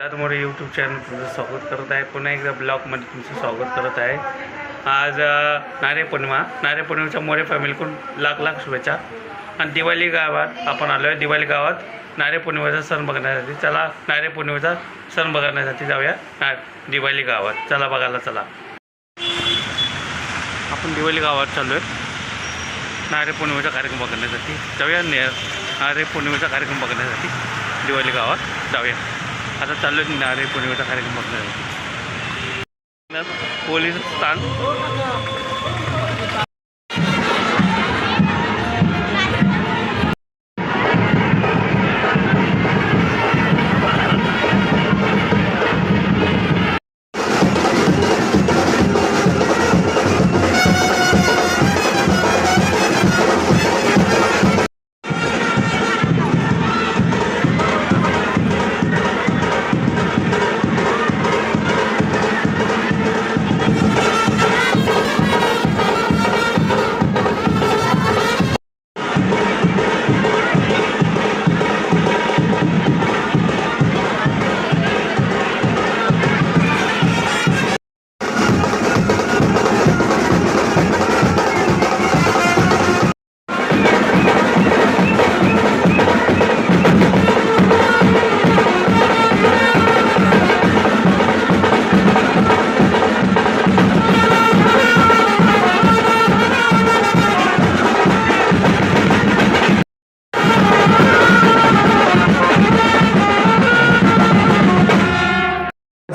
More YouTube channel तुमचं स्वागत करत आहे. पुन्हा एकदा ब्लॉगमध्ये तुमचं स्वागत करत आहे. आज नारे पौर्णिमा. नारे पौर्णिमेच्या मोरे फॅमिलीकडून लाख लाख शुभेच्छा. आणि दिवाळी गावात आपण आलो आहे दिवाळी गावात नारे पौर्णिमेचा सण बघण्यासाठी. चला नारे पौर्णिमेचा सण बघण्यासाठी जाऊया. ना दिवाळी गावात. चला बघायला चला. आपण दिवाळी गावात चाललो आहे नारे पौर्णिमेचा कार्यक्रम बघण्यासाठी. जाऊया ने नारे पौर्णिमेचा कार्यक्रम बघण्यासाठी. दिवाळी गावात जाऊया. आता चाललो आहे नारे पौर्णिमेचा कार्यक्रम बघणार पोलीस स्थान.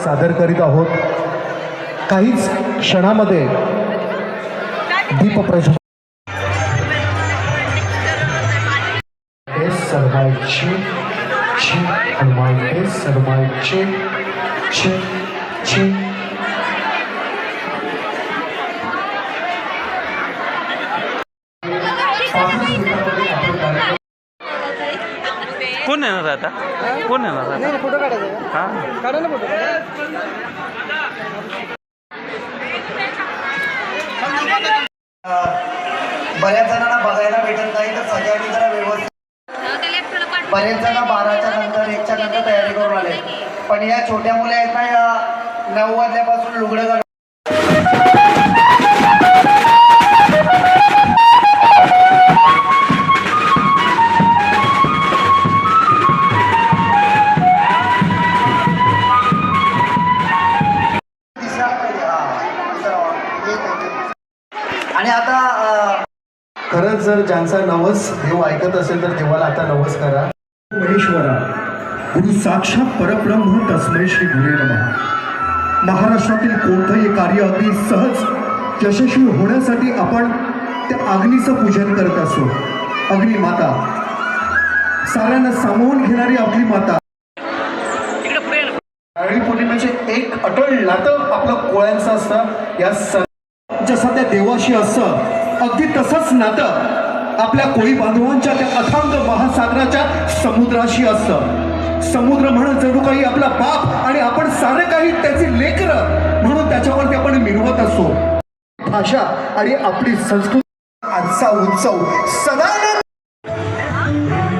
सादर करीत आहोत. काहीच क्षणामध्ये दीप प्रज्वलन सरमायचे छे हनुमानचे सरमायचे छे छे कोण येणार आता? कोण येणार फोटो काढायचा हां? काढा ना फोटो. बऱ्याच जणांना बघायला भेटत नाही तर सगळ्यांनी जरा व्यवस्थित बरेच जण बाराच्या नंतर एकच्या नंतर तयारी करून आले. पण या छोट्या मुली आहेत ना या नऊ वाजल्यापासून लुगडं खरंच जर ज्यांचा नवस देव ऐकत असेल तर देवाला आता नवस करा. महेश्वरा गुरु साक्षात परब्रह्म तस्मै श्री गुरे नमः. महाराष्ट्रातील कोणतंही कार्य अगदी सहज यशस्वी होण्यासाठी आपण त्या अग्नीचं पूजन करत असतो अग्नी माता साऱ्यांना सामावून घेणारी आपली माता. नारळी पौर्णिमेचे एक अटळ नातं आपलं कोळ्यांचं असतं. या जसं त्या देवाशी असतं अगदी तसंच नातं आपल्या कोळी बांधवांच्या त्या अथांग महासागराच्या समुद्राशी असतं. समुद्र म्हणत जणू काही आपला बाप आणि आपण सारे काही त्याचे लेकर म्हणून त्याच्यावरती आपण मिरवत असतो. भाषा आणि आपली संस्कृती आजचा उत्सव सदा